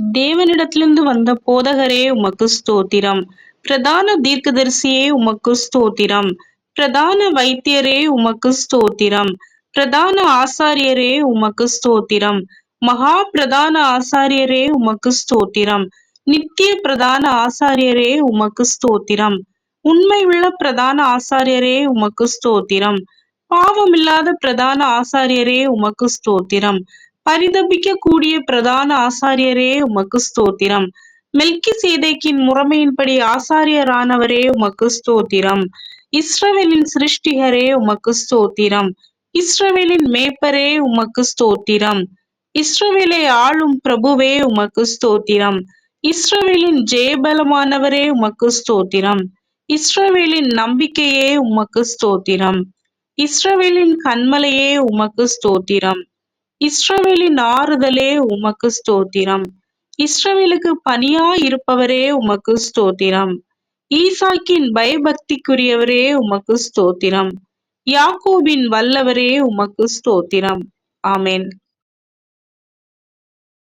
தேவனிடத்திலிருந்து வந்த போதகரே உமக்கு ஸ்தோத்திரம். பிரதான தீர்க்கதரிசியே உமக்கு ஸ்தோத்திரம். பிரதான வைத்தியரே உமக்கு ஸ்தோத்திரம். பிரதான ஆசாரியரே உமக்கு ஸ்தோத்திரம். மகா பிரதான ஆசாரியரே உமக்கு ஸ்தோத்திரம். நித்திய பிரதான ஆசாரியரே உமக்கு ஸ்தோத்திரம். உண்மை உள்ள பிரதான ஆசாரியரே உமக்கு ஸ்தோத்திரம். பாவமில்லாத பிரதான ஆசாரியரே உமக்கு ஸ்தோத்திரம். பரிதபிக்க கூடிய பிரதான ஆசாரியரே உமக்கு ஸ்தோத்திரம். மெல்கி சேதைக்கின் முறைமையின்படி ஆசாரியரானவரே உமக்கு ஸ்தோத்திரம். இஸ்ரவேலின் சிருஷ்டிகரே உமக்கு ஸ்தோத்திரம். இஸ்ரவேலின் மேய்ப்பரே உமக்கு ஸ்தோத்திரம். இஸ்ரவேலை ஆளும் பிரபுவே உமக்கு ஸ்தோத்திரம். இஸ்ரவேலின் ஜெயபலமானவரே உமக்கு ஸ்தோத்திரம். இஸ்ரவேலின் நம்பிக்கையே உமக்கு ஸ்தோத்திரம். இஸ்ரவேலின் கண்மலையே உமக்கு ஸ்தோத்திரம். இஸ்ரவேலின் ஆறுதலே உமக்கு ஸ்தோத்திரம். இஸ்ரவேலுக்கு பணியா இருப்பவரே உமக்கு ஸ்தோத்திரம். ஈசாக்கின் பயபக்திக்குரியவரே உமக்கு ஸ்தோத்திரம். யாக்கோபின் வல்லவரே உமக்கு ஸ்தோத்திரம். ஆமேன்.